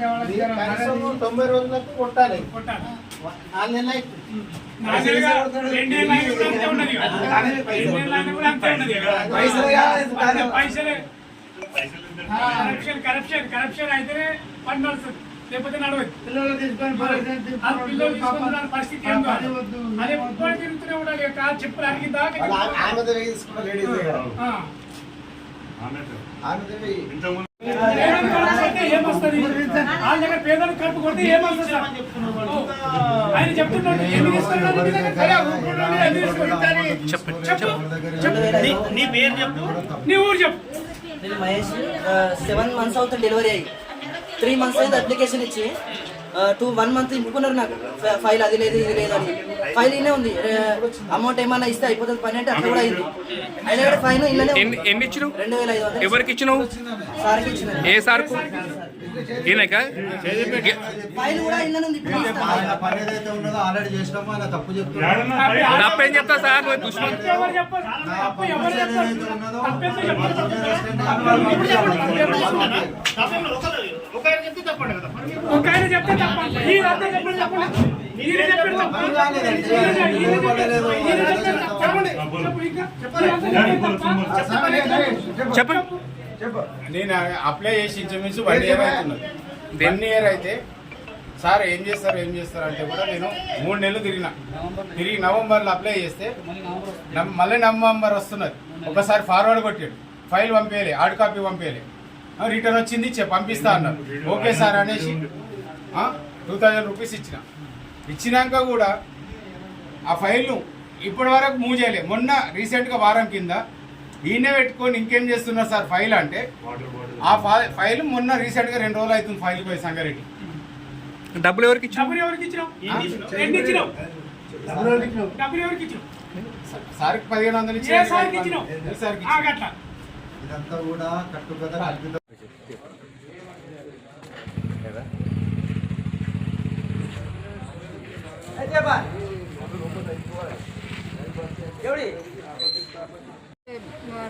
కనీసం తొంభై రోజులకు కొట్టాలి. నాలుగు నెలలు కరప్షన్ కరప్షన్ కరప్షన్ అయితేనే పని నడుస్తుంది. లేకపోతే నడవదు. పిల్లలు తీసుకొని పరిస్థితి అదే. ముప్పై తిరుగుతూనే ఉండాలి. చెప్పులు దాకా ఆ- వాళ్ళ దగ్గర పేదలు కొడితే ఏమొస్తుంది ఆయన చెప్తున్నాడు ఎందుకు ఇస్తున్నాడు చెప్పు. నీ- పేరు చెప్పు. నీ ఊరు చెప్పు మహేష్ సెవెన్ మంత్స్ అవుతుంది డెలివరీ అయ్యి. త్రీ మంత్స్ అయితే అప్లికేషన్ ఇచ్చి. టూ వన్ మంత్ ఇంపుకున్నారు నాకు ఫైల్ అది లేదు ఇది లేదు అని ఫైల్ ఇన్నే ఉంది అమౌంట్ ఏమన్నా ఇస్తే అయిపోతుంది పని అంటే అట్లా కూడా అయింది అయినా కూడా ఫైన్ ఇల్లనే ఎన్ని ఇచ్చినావు రెండు వేల ఐదు వందలు ఎవరికి ఇచ్చినావు సార్కి ఇచ్చిన ఏ సార్కు ఈయనక ఫైల్ కూడా ఇల్లనే ఉంది తప్పు చెప్తా సార్ దుష్మన్ చెప్తే తప్ప ఈయన అంతే చెప్పండి చెప్పండి. ఈయన చెప్పండి తప్ప. చెప్పండి. నేను అప్లై చేసి ఇంచుమించు వన్ ఇయర్ అవుతున్నది. వన్ ఇయర్ అయితే సార్ ఏం చేస్తారు ఏం చేస్తారు అంటే కూడా నేను మూడు నెలలు తిరిగిన. తిరిగి నవంబర్లో అప్లై చేస్తే మళ్ళీ నవంబర్ వస్తున్నది. ఒకసారి ఫార్వర్డ్ కొట్టాడు. ఫైల్ పంపేయాలి హార్డ్ కాపీ పంపేయాలి. రిటర్న్ వచ్చింది పంపిస్తా అన్నారు. ఓకే సార్ అనేసి టూ థౌజండ్ రూపీస్ ఇచ్చిన. ఇచ్చినాక కూడా ఆ ఫైల్ను ఇప్పటి వరకు మూవ్ చేయలే. మొన్న రీసెంట్గా వారం కింద ఈయనే పెట్టుకొని ఇంకేం చేస్తున్నారు సార్ ఫైల్ అంటే ఆ ఫైల్ మొన్న రీసెంట్గా రెండు రోజులు అవుతుంది ఫైల్ పోయి సంగారెడ్డి. డబ్బులు ఎవరికి డబ్బులు ఎవరికి డబ్బులు ఇచ్చినావు? సార్కి పదిహేను వందలు సార్కి సార్కి ఇచ్చిన? గట్లా. ఇదంతా కూడా కట్టుకథ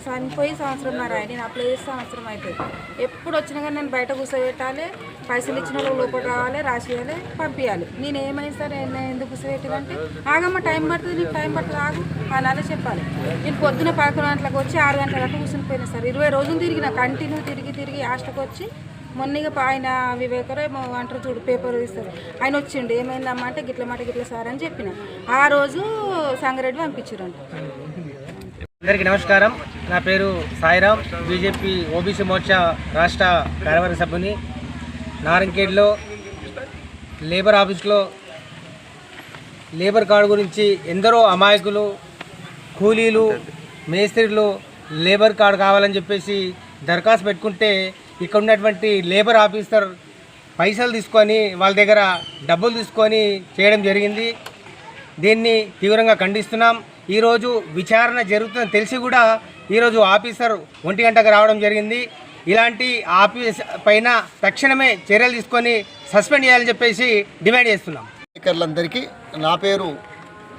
చనిపోయి సంవత్సరం మరి నేను అప్లై చేసి సంవత్సరం అవుతుంది ఎప్పుడు వచ్చినా కానీ నేను బయట కూర్చోబెట్టాలి పైసలు ఇచ్చిన వాళ్ళు లోపల రావాలి రాసియాలి పంపించాలి నేను ఏమైనా సరే నేను ఎందుకు కూర్చోబెట్టాలంటే ఆగమ్మ టైం పడుతుంది నీకు టైం పడుతుంది ఆగు అని చెప్పాలి. నేను పొద్దున పదకొండు గంటలకు వచ్చి ఆరు గంటల దాకా కూర్చొని పోయినా సార్ ఇరవై రోజులు తిరిగిన కంటిన్యూ తిరిగి తిరిగి హాస్టల్కి వచ్చి మొన్నగా ఆయన వివేకరే ఏమో అంటారు చూడు పేపర్ తీస్తారు. ఆయన వచ్చిండు ఏమైందమ్మా అంటే గిట్ల మాట గిట్ల సార్ అని చెప్పిన. ఆ రోజు సంగారెడ్డి పంపించారంట. అందరికీ నమస్కారం. నా పేరు సాయిరామ్ బీజేపీ ఓబీసీ మోర్చా రాష్ట్ర కార్యవర్గ సభ్యుని. నారంకేడ్లో లేబర్ ఆఫీస్లో లేబర్ కార్డు గురించి ఎందరో అమాయకులు కూలీలు మేస్త్రీలు లేబర్ కార్డు కావాలని చెప్పేసి దరఖాస్తు పెట్టుకుంటే ఇక్కడ ఉన్నటువంటి లేబర్ ఆఫీసర్ పైసలు తీసుకొని వాళ్ళ దగ్గర డబ్బులు తీసుకొని చేయడం జరిగింది. దీన్ని తీవ్రంగా ఖండిస్తున్నాం. ఈరోజు విచారణ జరుగుతుందని తెలిసి కూడా ఈరోజు ఆఫీసర్ ఒంటి గంటకు రావడం జరిగింది. ఇలాంటి ఆఫీస్ పైన తక్షణమే చర్యలు తీసుకొని సస్పెండ్ చేయాలని చెప్పేసి డిమాండ్ చేస్తున్నాం. స్పీకర్లందరికీ నా పేరు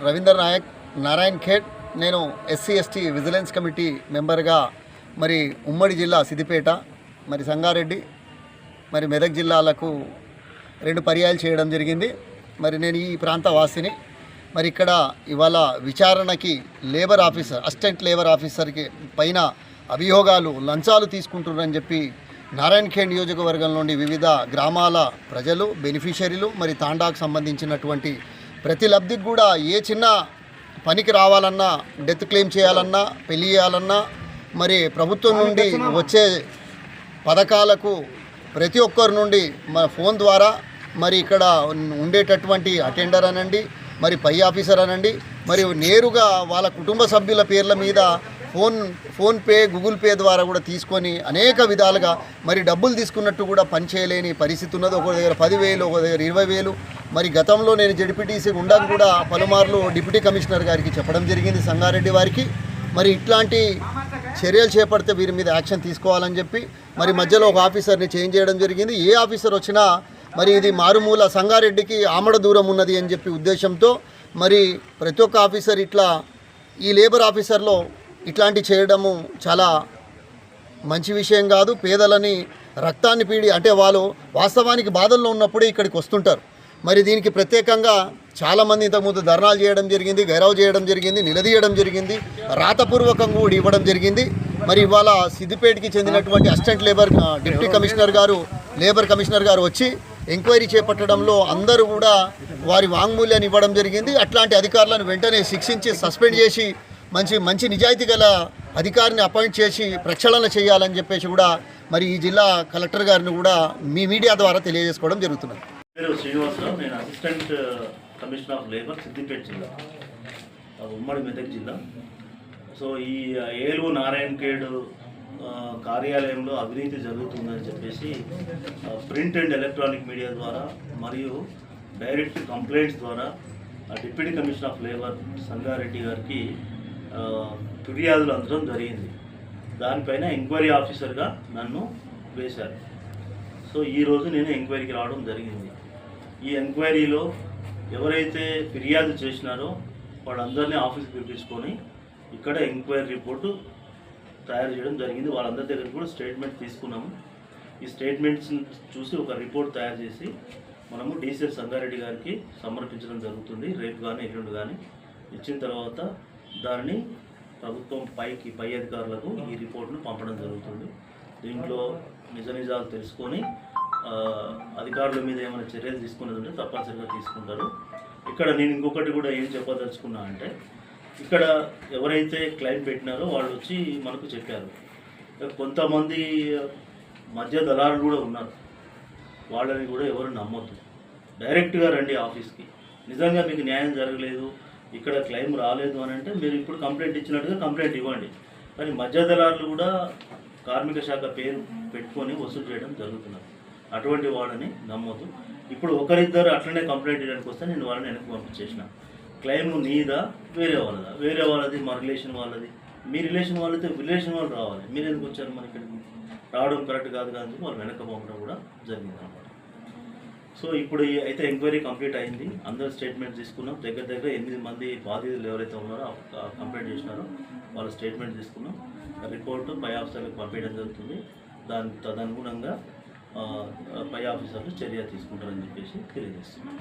రవీందర్ నాయక్ నారాయణ్ ఖేడ్. నేను ఎస్సీ ఎస్టీ విజిలెన్స్ కమిటీ మెంబర్గా మరి ఉమ్మడి జిల్లా సిద్దిపేట మరి సంగారెడ్డి మరి మెదక్ జిల్లాలకు రెండు పర్యాయాలు చేయడం జరిగింది. మరి నేను ఈ ప్రాంత వాసిని. మరి ఇక్కడ ఇవాళ విచారణకి లేబర్ ఆఫీసర్ అసిస్టెంట్ లేబర్ ఆఫీసర్కి పైన అభియోగాలు లంచాలు తీసుకుంటున్నారని చెప్పి నారాయణ ఖేడ్ నియోజకవర్గం నుండి వివిధ గ్రామాల ప్రజలు బెనిఫిషరీలు మరి తాండాకు సంబంధించినటువంటి ప్రతి లబ్ధికి కూడా ఏ చిన్న పనికి రావాలన్నా డెత్ క్లెయిమ్ చేయాలన్నా పెళ్ళి చేయాలన్నా మరి ప్రభుత్వం నుండి వచ్చే పథకాలకు ప్రతి ఒక్కరి నుండి మన ఫోన్ ద్వారా మరి ఇక్కడ ఉండేటటువంటి అటెండర్ అనండి మరి పై ఆఫీసర్ అనండి మరి నేరుగా వాళ్ళ కుటుంబ సభ్యుల పేర్ల మీద ఫోన్ ఫోన్పే గూగుల్ పే ద్వారా కూడా తీసుకొని అనేక విధాలుగా మరి డబ్బులు తీసుకున్నట్టు కూడా పనిచేయలేని పరిస్థితి ఉన్నది. ఒక దగ్గర పదివేలు ఒక దగ్గర ఇరవై వేలు మరి గతంలో నేను జడిపిటీసీ ఉండగా కూడా పలుమార్లు డిప్యూటీ కమిషనర్ గారికి చెప్పడం జరిగింది సంగారెడ్డి వారికి. మరి ఇట్లాంటి చర్యలు చేపడితే వీరి మీద యాక్షన్ తీసుకోవాలని చెప్పి మరి మధ్యలో ఒక ఆఫీసర్ని చేంజ్ చేయడం జరిగింది. ఏ ఆఫీసర్ వచ్చినా మరి ఇది మారుమూల సంగారెడ్డికి ఆమడ దూరం ఉన్నది అని చెప్పి ఉద్దేశంతో మరి ప్రతి ఒక్క ఆఫీసర్ ఇట్లా ఈ లేబర్ ఆఫీసర్లో ఇట్లాంటి చేయడము చాలా మంచి విషయం కాదు. పేదలని రక్తాన్ని పీడి అంటే వాళ్ళు వాస్తవానికి బాధల్లో ఉన్నప్పుడే ఇక్కడికి వస్తుంటారు. మరి దీనికి ప్రత్యేకంగా చాలామంది ఇంతకుముందు ధర్నాలు చేయడం జరిగింది గైరవ్ చేయడం జరిగింది నిలదీయడం జరిగింది రాతపూర్వకంగా కూడా ఇవ్వడం జరిగింది. మరి ఇవాళ సిద్దిపేటకి చెందినటువంటి అసిస్టెంట్ లేబర్ డిప్యూటీ కమిషనర్ గారు లేబర్ కమిషనర్ గారు వచ్చి ఎంక్వైరీ చేపట్టడంలో అందరూ కూడా వారి వాంగ్మూల్యాన్ని ఇవ్వడం జరిగింది. అట్లాంటి అధికారులను వెంటనే శిక్షించి సస్పెండ్ చేసి మంచి మంచి నిజాయితీ గల అధికారిని అపాయింట్ చేసి ప్రక్షాళన చేయాలని చెప్పేసి కూడా మరి ఈ జిల్లా కలెక్టర్ గారిని కూడా మీ మీడియా ద్వారా తెలియజేసుకోవడం జరుగుతున్నది. శ్రీనివాసరావు నేను assistant commissioner of labour Siddipet జిల్లా ఉమ్మడి మెదక్ జిల్లా. సో ఈ ఏలు నారాయణ ఖేడ్ కార్యాలయంలో అవినీతి జరుగుతుందని చెప్పేసి ప్రింట్ అండ్ ఎలక్ట్రానిక్ మీడియా ద్వారా మరియు డైరెక్ట్ కంప్లైంట్స్ ద్వారా ఆ deputy commissioner of labour Sangareddy గారికి ఫిర్యాదులు అందడం జరిగింది. దానిపైన ఎంక్వైరీ ఆఫీసర్గా నన్ను వేశారు. సో ఈరోజు నేను ఎంక్వైరీకి రావడం జరిగింది. ఈ ఎంక్వైరీలో ఎవరైతే ఫిర్యాదు చేసినారో వాళ్ళందరినీ ఆఫీస్కి పిలిపించుకొని ఇక్కడ ఎంక్వైరీ రిపోర్టు తయారు చేయడం జరిగింది. వాళ్ళందరి దగ్గర కూడా స్టేట్మెంట్ తీసుకున్నాము. ఈ స్టేట్మెంట్స్ చూసి ఒక రిపోర్ట్ తయారు చేసి మనము డీసీఎస్ సంగారెడ్డి గారికి సమర్పించడం జరుగుతుంది. రేపు కానీ ఎల్లుండి కానీ ఇచ్చిన తర్వాత దానిని ప్రభుత్వం పైకి పై అధికారులకు ఈ రిపోర్ట్ను పంపడం జరుగుతుంది. దీంట్లో నిజ నిజాలు తెలుసుకొని అధికారుల మీద ఏమైనా చర్యలు తీసుకునేది ఉంటే తప్పనిసరిగా తీసుకుంటారు. ఇక్కడ నేను ఇంకొకటి కూడా ఏం చెప్పదలుచుకున్నా అంటే ఇక్కడ ఎవరైతే క్లైమ్ పెట్టినారో వాళ్ళు వచ్చి మనకు చెప్పారు. కొంతమంది మధ్య దళారులు కూడా ఉన్నారు. వాళ్ళని కూడా ఎవరు నమ్మొద్దు. డైరెక్ట్గా రండి ఆఫీస్కి. నిజంగా మీకు న్యాయం జరగలేదు ఇక్కడ క్లెయిమ్ రాలేదు అని అంటే మీరు ఇప్పుడు కంప్లైంట్ ఇచ్చినట్టుగా కంప్లైంట్ ఇవ్వండి. కానీ మధ్య దళారులు కూడా కార్మిక శాఖ పేరు పెట్టుకొని వసూలు చేయడం జరుగుతున్నారు అటువంటి వాళ్ళని నమ్మొద్దు. ఇప్పుడు ఒకరిద్దరు అట్లనే కంప్లైంట్ చేయడానికి వస్తే నేను వాళ్ళని వెనక్కి పంపించేసిన. క్లెయిమ్ నీదా వేరే వాళ్ళదా. వేరే వాళ్ళది మా రిలేషన్ వాళ్ళది. మీ రిలేషన్ వాళ్ళతో రిలేషన్ వాళ్ళు రావాలి. మీరు ఎందుకు వచ్చారు మన ఇక్కడికి? రావడం కరెక్ట్ కాదు కానీ వాళ్ళు వెనక్కి పంపడం కూడా జరిగింది అనమాట సో ఇప్పుడు అయితే ఎంక్వైరీ కంప్లీట్ అయింది. అందరు స్టేట్మెంట్ తీసుకున్నాం. దగ్గర దగ్గర ఎనిమిది మంది బాధితులు ఎవరైతే ఉన్నారో కంప్లైంట్ చేసినారో వాళ్ళ స్టేట్మెంట్ తీసుకున్నాం. రిపోర్టు పై ఆఫీసర్లకు పంపించడం జరుగుతుంది. దాని తదనుగుణంగా పై ఆఫీసర్లు చర్య తీసుకుంటారని చెప్పేసి తెలియజేస్తున్నాం.